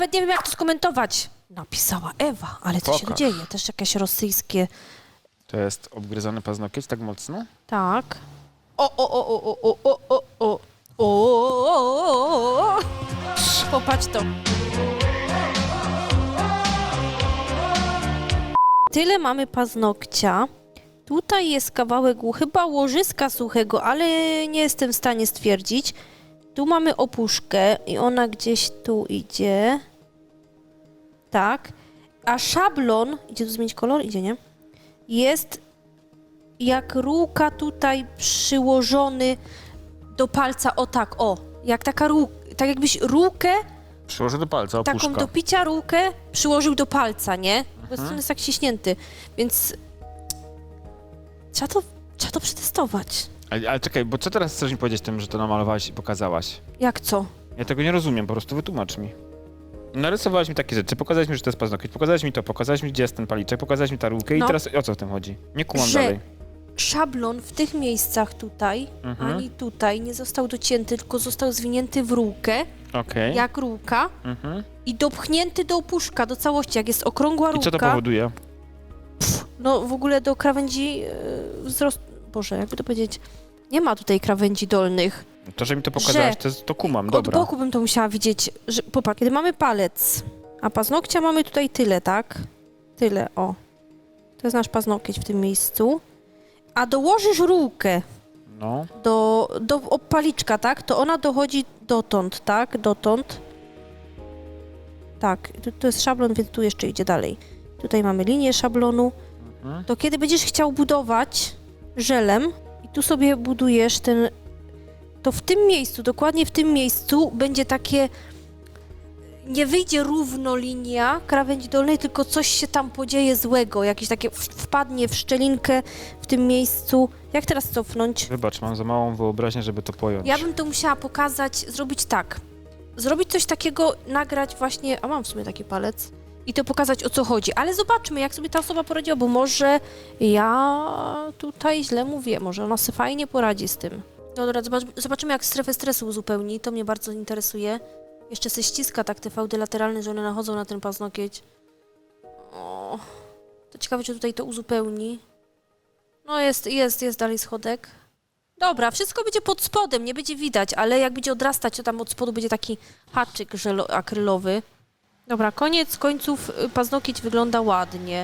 Nawet nie wiem, jak to skomentować. Napisała Ewa, ale co się tu Pokaż. dzieje? Też jakieś rosyjskie... To jest obgryzony paznokieć tak mocno? Tak. O, o, o, o, o, o, o, o, o. O, o, o, o. Popatrz to. Tyle mamy paznokcia. Tutaj jest kawałek chyba łożyska suchego, ale nie jestem w stanie stwierdzić. Tu mamy opuszkę i ona gdzieś tu idzie. Tak. A szablon, idzie tu zmienić kolor? Idzie, nie? Jest jak rółka tutaj przyłożony do palca, o tak, o. Jak taka rółka, tak jakbyś rółkę, Przyłożę do palca, taką opuszka. do picia rółkę przyłożył do palca, nie? Bo on jest tak ściśnięty, więc trzeba to, trzeba to przetestować. Ale, ale czekaj, bo co teraz chcesz mi powiedzieć tym, że to namalowałaś i pokazałaś? Jak co? Ja tego nie rozumiem, po prostu wytłumacz mi. Narysowałaś mi takie rzeczy, pokazałeś mi, że to jest paznokieć, pokazałeś mi to, pokazałeś mi, gdzie jest ten paliczek, pokazałeś mi tarułkę i No. teraz o co w tym chodzi? Nie kumam Że- dalej. Szablon w tych miejscach tutaj, Mhm. ani tutaj nie został docięty, tylko został zwinięty w rółkę, Okej. jak rółka Mhm. i dopchnięty do opuszka, do całości. Jak jest okrągła I rółka... co to powoduje? No w ogóle do krawędzi e, wzrost... Boże, jakby to powiedzieć... Nie ma tutaj krawędzi dolnych. To, że mi to pokazałaś, to, to kumam, dobra. Od boku bym to musiała widzieć, że popatrz, kiedy mamy palec, a paznokcia mamy tutaj tyle, tak? Tyle, o. To jest nasz paznokieć w tym miejscu. A dołożysz rółkę No, do, do opaliczka, tak? To ona dochodzi dotąd, tak? Dotąd. Tak, tu, tu jest szablon, więc tu jeszcze idzie dalej. Tutaj mamy linię szablonu. Mhm. To kiedy będziesz chciał budować żelem i tu sobie budujesz ten, to w tym miejscu, dokładnie w tym miejscu będzie takie, nie wyjdzie równo linia krawędzi dolnej, tylko coś się tam podzieje złego, jakieś takie wpadnie w szczelinkę w tym miejscu. Jak teraz cofnąć? wybacz, mam za małą wyobraźnię, żeby to pojąć. Ja bym to musiała pokazać, zrobić tak. Zrobić coś takiego, nagrać właśnie, a mam w sumie taki palec, i to pokazać o co chodzi. Ale zobaczmy, jak sobie ta osoba poradziła, bo może ja tutaj źle mówię, może ona sobie fajnie poradzi z tym. Dobra, zobacz, zobaczymy, jak strefę stresu uzupełni. To mnie bardzo interesuje. Jeszcze se ściska tak te fałdy lateralne, że one nachodzą na ten paznokieć. O, to ciekawe, czy tutaj to uzupełni. No jest, jest, jest dalej schodek. Dobra, wszystko będzie pod spodem, nie będzie widać, ale jak będzie odrastać, to tam od spodu będzie taki haczyk akrylowy. Dobra, koniec końców y, paznokieć wygląda ładnie.